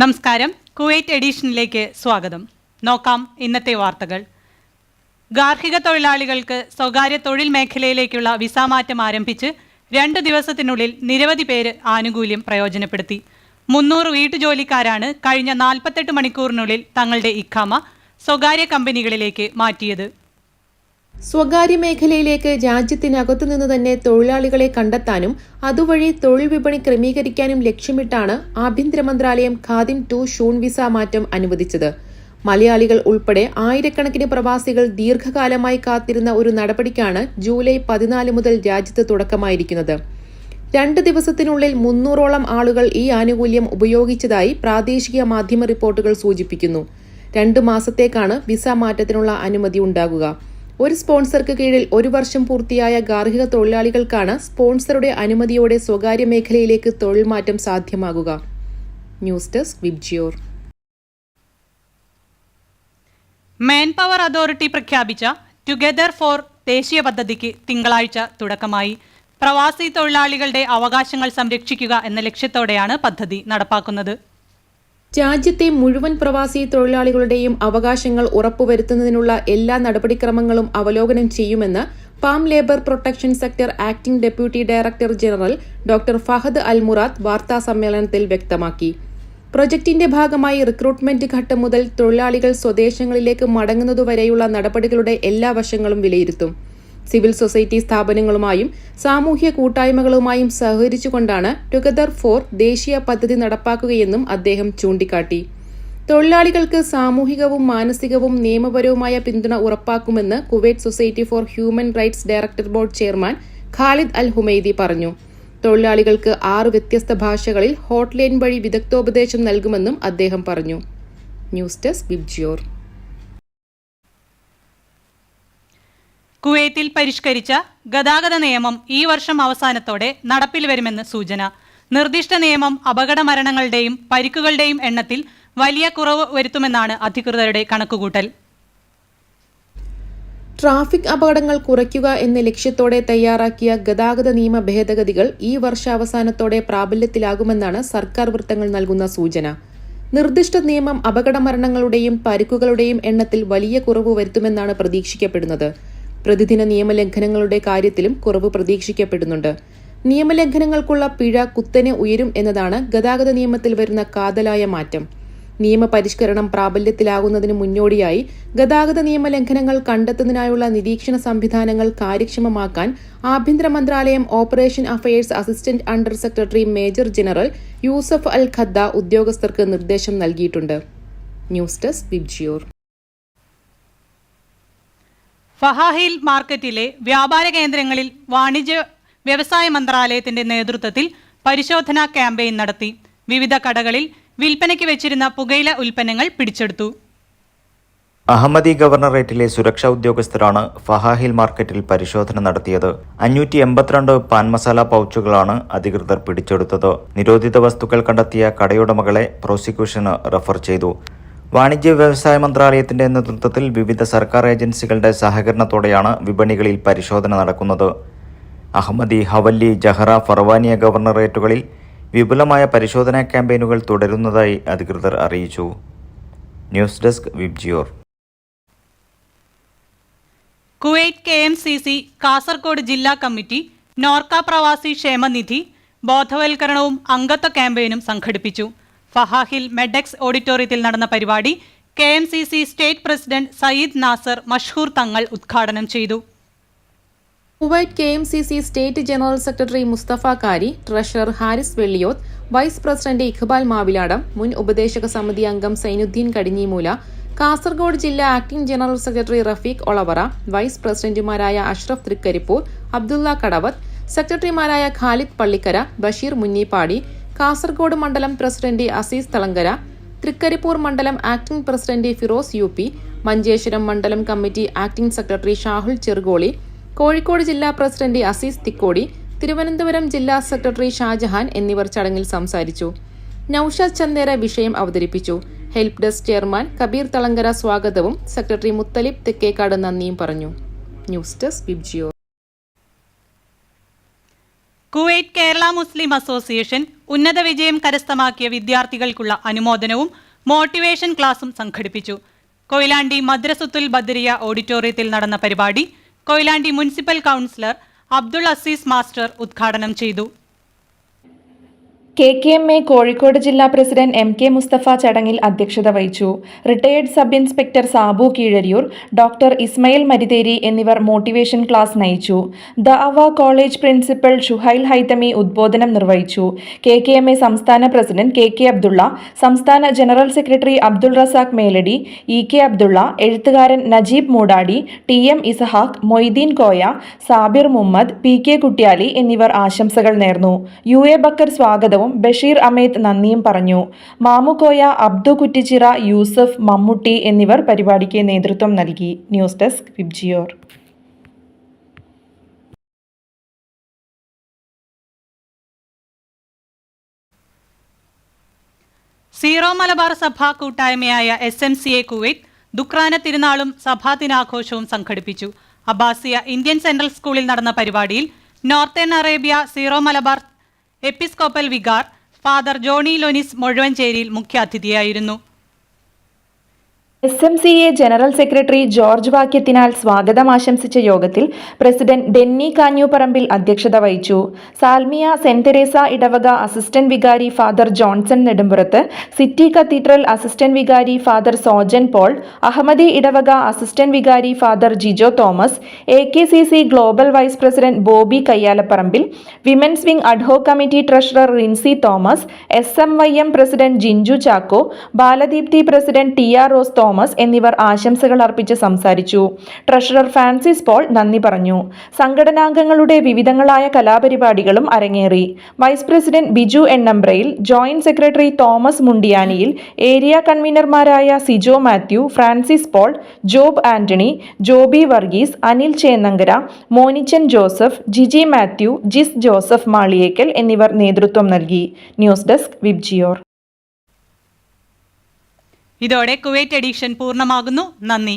നമസ്കാരം. കുവൈറ്റ് എഡിഷനിലേക്ക് സ്വാഗതം. നോക്കാം ഇന്നത്തെ വാർത്തകൾ. ഗാർഹിക തൊഴിലാളികൾക്ക് സ്വകാര്യ തൊഴിൽ മേഖലയിലേക്കുള്ള വിസ മാറ്റം ആരംഭിച്ച് രണ്ട് ദിവസത്തിനുള്ളിൽ നിരവധി പേര് ആനുകൂല്യം പ്രയോജനപ്പെടുത്തി. മുന്നൂറ് വീട്ടുജോലിക്കാരാണ് കഴിഞ്ഞ നാൽപ്പത്തെട്ട് മണിക്കൂറിനുള്ളിൽ തങ്ങളുടെ ഇഖാമ സ്വകാര്യ കമ്പനികളിലേക്ക് മാറ്റിയത്. സ്വകാര്യ മേഖലയിലേക്ക് രാജ്യത്തിനകത്തു നിന്ന് തന്നെ തൊഴിലാളികളെ കണ്ടെത്താനും അതുവഴി തൊഴിൽ വിപണി ക്രമീകരിക്കാനും ലക്ഷ്യമിട്ടാണ് ആഭ്യന്തര മന്ത്രാലയം ഖാദിം ടു ഷൂൺ വിസ മാറ്റം അനുവദിച്ചത്. മലയാളികൾ ഉൾപ്പെടെ ആയിരക്കണക്കിന് പ്രവാസികൾ ദീർഘകാലമായി കാത്തിരുന്ന ഒരു നടപടിക്കാണ് ജൂലൈ പതിനാല് മുതൽ രാജ്യത്ത് തുടക്കമായിരിക്കുന്നത്. രണ്ട് ദിവസത്തിനുള്ളിൽ മുന്നൂറോളം ആളുകൾ ഈ ആനുകൂല്യം ഉപയോഗിച്ചതായി പ്രാദേശിക മാധ്യമ റിപ്പോർട്ടുകൾ സൂചിപ്പിക്കുന്നു. രണ്ട് മാസത്തേക്കാണ് വിസ മാറ്റത്തിനുള്ള അനുമതി ഉണ്ടാകുക. ഒരു സ്പോൺസർക്ക് കീഴിൽ ഒരു വർഷം പൂർത്തിയായ ഗാർഹിക തൊഴിലാളികൾക്കാണ് സ്പോൺസറുടെ അനുമതിയോടെ സ്വകാര്യ മേഖലയിലേക്ക് തൊഴിൽ മാറ്റം സാധ്യമാകുക. News desk VIBGYOR. Man power authority പ്രഖ്യാപിച്ച ടുഗെദർ ഫോർ ദേശീയ പദ്ധതിക്ക് തിങ്കളാഴ്ച തുടക്കമായി. പ്രവാസി തൊഴിലാളികളുടെ അവകാശങ്ങൾ സംരക്ഷിക്കുക എന്ന ലക്ഷ്യത്തോടെയാണ് പദ്ധതി നടപ്പാക്കുന്നത്. രാജ്യത്തെ മുഴുവൻ പ്രവാസി തൊഴിലാളികളുടെയും അവകാശങ്ങൾ ഉറപ്പുവരുത്തുന്നതിനുള്ള എല്ലാ നടപടിക്രമങ്ങളും അവലോകനം ചെയ്യുമെന്ന് PAM labour protection sector acting deputy director general doctor Fahad Al വാർത്താ സമ്മേളനത്തിൽ വ്യക്തമാക്കി. പ്രൊജക്ടിന്റെ ഭാഗമായി റിക്രൂട്ട്മെന്റ് ഘട്ടം മുതൽ തൊഴിലാളികൾ സ്വദേശങ്ങളിലേക്ക് മടങ്ങുന്നതുവരെയുള്ള നടപടികളുടെ എല്ലാ വശങ്ങളും വിലയിരുത്തും. സിവിൽ സൊസൈറ്റി സ്ഥാപനങ്ങളുമായും സാമൂഹ്യ കൂട്ടായ്മകളുമായും സഹകരിച്ചുകൊണ്ടാണ് ടുഗദർ ഫോർ ദേശീയ പദ്ധതി നടപ്പാക്കുകയെന്നും അദ്ദേഹം ചൂണ്ടിക്കാട്ടി. തൊഴിലാളികൾക്ക് സാമൂഹികവും മാനസികവും നിയമപരവുമായ പിന്തുണ ഉറപ്പാക്കുമെന്ന് Kuwait society for human rights director board chairman Khalid Al Humaidi പറഞ്ഞു. തൊഴിലാളികൾക്ക് ആറ് വ്യത്യസ്ത ഭാഷകളിൽ ഹോട്ട്ലൈൻ വഴി വിദഗ്ധോപദേശം നൽകുമെന്നും അദ്ദേഹം പറഞ്ഞു. ന്യൂസ് ഡെസ്ക് ബിബ്ജിയോർ കുവൈത്തിൽ പരിഷ്കരിച്ച ഗതാഗത നിയമം ഈ വർഷം അവസാനത്തോടെ നടപ്പിൽ വരുമെന്ന് സൂചന. നിർദ്ദിഷ്ട നിയമം അപകട മരണങ്ങളുടെയും പരിക്കുകളുടെയും എണ്ണത്തിൽ വലിയ കുറവ് വരുത്തുമെന്നാണ് അധികൃതരുടെ കണക്കുകൂട്ടൽ. ട്രാഫിക് അപകടങ്ങൾ കുറയ്ക്കുക എന്ന ലക്ഷ്യത്തോടെ തയ്യാറാക്കിയ ഗതാഗത നിയമ ഭേദഗതികൾ ഈ വർഷാവസാനത്തോടെ പ്രാബല്യത്തിലാകുമെന്നാണ് സർക്കാർ വൃത്തങ്ങൾ നൽകുന്ന സൂചന. നിർദ്ദിഷ്ട നിയമം അപകട മരണങ്ങളുടെയും പരിക്കുകളുടെയും എണ്ണത്തിൽ വലിയ കുറവ് വരുത്തുമെന്നാണ് പ്രതീക്ഷിക്കപ്പെടുന്നത്. പ്രതിദിന നിയമലംഘനങ്ങളുടെ കാര്യത്തിലും കുറവ് പ്രതീക്ഷിക്കപ്പെടുന്നുണ്ട്. നിയമലംഘനങ്ങൾക്കുള്ള പിഴ കുത്തനെ ഉയരും എന്നതാണ് ഗതാഗത നിയമത്തിൽ വരുന്ന കാതലായ മാറ്റം. നിയമപരിഷ്കരണം പ്രാബല്യത്തിലാകുന്നതിന് മുന്നോടിയായി ഗതാഗത നിയമലംഘനങ്ങൾ കണ്ടെത്തുന്നതിനായുള്ള നിരീക്ഷണ സംവിധാനങ്ങൾ കാര്യക്ഷമമാക്കാൻ ആഭ്യന്തര മന്ത്രാലയം operation affairs assistant under secretary major general Yousef Al Khadda ഉദ്യോഗസ്ഥർക്ക് നിർദ്ദേശം നൽകിയിട്ടുണ്ട്. News desk VIBGYOR. ഫഹാഹിൽ മാർക്കറ്റിലെ വ്യാപാര കേന്ദ്രങ്ങളിൽ വാണിജ്യ വ്യവസായ മന്ത്രാലയത്തിന്റെ നേതൃത്വത്തിൽ പരിശോധനാ ക്യാമ്പയിൻ നടത്തി. വിവിധ കടകളിൽ വിൽപ്പനയ്ക്ക് വെച്ചിരുന്ന പുകയില ഉൽപ്പന്നങ്ങൾ പിടിച്ചെടുത്തു. അഹമ്മദി ഗവർണറേറ്റിലെ സുരക്ഷാ ഉദ്യോഗസ്ഥരാണ് ഫഹാഹിൽ മാർക്കറ്റിൽ പരിശോധന നടത്തിയത്. അഞ്ഞൂറ്റി എൺപത്തിരണ്ട് പാൻ മസാല പൗച്ചുകളാണ് അധികൃതർ പിടിച്ചെടുത്തത്. നിരോധിത വസ്തുക്കൾ കണ്ടെത്തിയ കടയുടമകളെ പ്രോസിക്യൂഷന് റഫർ ചെയ്തു. വാണിജ്യ വ്യവസായ മന്ത്രാലയത്തിന്റെ നേതൃത്വത്തിൽ വിവിധ സർക്കാർ ഏജൻസികളുടെ സഹകരണത്തോടെയാണ് വിപണികളിൽ പരിശോധന നടക്കുന്നത്. അഹമ്മദി ഹവല്ലി ജഹറ ഫർവാനിയ ഗവർണറേറ്റുകളിൽ വിപുലമായ പരിശോധനാ ക്യാമ്പയിനുകൾ തുടരുന്നതായി അധികൃതർ അറിയിച്ചു. News desk VIBGYOR. Kuwait K M C C Kasaragod ജില്ലാ കമ്മിറ്റി നോർക്ക പ്രവാസി ക്ഷേമനിധി ബോധവൽക്കരണവും അംഗത്വ ക്യാമ്പയിനും സംഘടിപ്പിച്ചു. ഫഹാഹിൽ മെഡക്സ് ഓഡിറ്റോറിയത്തിൽ നടന്ന പരിപാടി K M C C state president Sayyid Nasar Mashhoor Thangal ഉദ്ഘാടനം ചെയ്തു. Kuwait K M C C state general secretary Musthafa Kari treasurer Haris Velliyoth vice president Iqbal Maviladam മുൻ ഉപദേശക സമിതി അംഗം സൈനുദ്ദീൻ കടിഞ്ഞിമൂല കാസർഗോഡ് ജില്ലാ acting general secretary Rafeeq Olavara vice പ്രസിഡന്റുമാരായ അഷ്റഫ് തൃക്കരിപ്പൂർ അബ്ദുള്ള കടവത്ത് സെക്രട്ടറിമാരായ ഖാലിദ് പള്ളിക്കര ബഷീർ മുന്നീപ്പാടി കാസർഗോഡ് മണ്ഡലം പ്രസിഡന്റ് അസീസ് തളങ്കര തൃക്കരിപ്പൂർ മണ്ഡലം acting president Firoz U P Manjeshwaram മണ്ഡലം committee acting secretary Shahul Cherukoli Kozhikode ജില്ലാ പ്രസിഡന്റ് അസീസ് തിക്കോടി തിരുവനന്തപുരം ജില്ലാ സെക്രട്ടറി ഷാജഹാൻ എന്നിവർ ചടങ്ങിൽ സംസാരിച്ചു. നൌഷാദ് ചന്ദേര വിഷയം അവതരിപ്പിച്ചു. Help desk chairman Kabeer Thalangara സ്വാഗതവും സെക്രട്ടറി മുത്തലിബ് തെക്കേക്കാട് നന്ദിയും പറഞ്ഞു. News desk VIBGYOR Kuwait Kerala Muslim association ഉന്നത വിജയം കരസ്ഥമാക്കിയ വിദ്യാർത്ഥികൾക്കുള്ള അനുമോദനവും മോട്ടിവേഷൻ ക്ലാസും സംഘടിപ്പിച്ചു. കൊയിലാണ്ടി മദ്രസത്തുൽ ബദരിയ ഓഡിറ്റോറിയത്തിൽ നടന്ന പരിപാടി Koyilandy municipal councillor Abdul Azeez master ഉദ്ഘാടനം ചെയ്തു. K K M A Kozhikode ജില്ലാ പ്രസിഡന്റ് എം കെ മുസ്തഫ ചടങ്ങിൽ അധ്യക്ഷത വഹിച്ചു. Retired sub inspector Sabu Keezhariyur doctor Ismail Marithery എന്നിവർ മോട്ടിവേഷൻ ക്ലാസ് നയിച്ചു. ദ അവ കോളേജ് പ്രിൻസിപ്പൽ ഷുഹൈൽ ഹൈതമി ഉദ്ബോധനം നിർവഹിച്ചു. കെ കെ എം എ സംസ്ഥാന പ്രസിഡന്റ് കെ കെ അബ്ദുള്ള സംസ്ഥാന general secretary Abdul Razak Meladi E K Abdulla എഴുത്തുകാരൻ Najeeb Moodadi T M Ishaq Moideen Koya Sabir Muhammad P K Kuttiyali എന്നിവർ ആശംസകൾ നേർന്നു. യു എ ബക്കർ സ്വാഗതവും ബഷീർ അമേദ് നന്ദിയും പറഞ്ഞു. മാമുക്കോയ അബ്ദു കുറ്റിച്ചിറ യൂസഫ് മമ്മൂട്ടി എന്നിവർ പരിപാടിക്ക് നേതൃത്വം നൽകി. News desk VIBGYOR. Syro Malabar സഭ കൂട്ടായ്മയായ S M C A Kuwait Dukrana തിരുനാളും സഭാ ദിനാഘോഷവും സംഘടിപ്പിച്ചു. അബ്ബാസിയ ഇന്ത്യൻ സെൻട്രൽ സ്കൂളിൽ നടന്ന പരിപാടിയിൽ northern Arabia Syro Malabar episcopal vicar father Johnny Lonis Muzhuvancheriyil മുഖ്യാതിഥിയായിരുന്നു. S M C A general secretary George വാക്യത്തിനാൽ സ്വാഗതം ആശംസിച്ച യോഗത്തിൽ പ്രസിഡന്റ് ഡെന്നി കാഞ്ഞൂപ്പറമ്പിൽ അധ്യക്ഷത വഹിച്ചു. സാൽമിയ സെന്റ് തെരേസ ഇടവക അസിസ്റ്റന്റ് വികാരി father Johnson Nedumpurath city cathedral assistant വികാരി ഫാദർ സോജൻ പോൾ അഹമ്മദി ഇടവക assistant വികാരി father Jijo Thomas A K C C global vice president Bobby Kayyalaparambil women's wing ad hoc committee treasurer Rincy Thomas S M Y M president Jinju Chacko Baladeepthi president T R Rose Thomas എന്നിവർ ആശംസകൾ അർപ്പിച്ച് സംസാരിച്ചു. Treasurer Francis Paul നന്ദി പറഞ്ഞു. സംഘടനാംഗങ്ങളുടെ വിവിധങ്ങളായ കലാപരിപാടികളും അരങ്ങേറി. Vice president Biju Ennambrayil joint secretary Thomas Mundiyaniyil area കൺവീനർമാരായ Sijo Mathew Francis Paul job Antony Joby Varghese Anil Chennankara Monichan Joseph Jiji Mathew Jis Joseph Maliyekkal എന്നിവർ നേതൃത്വം നൽകി. News desk VIBGYOR. ഇതോടെ കുവൈറ്റ് എഡിഷൻ പൂർണമാകുന്നു. നന്ദി.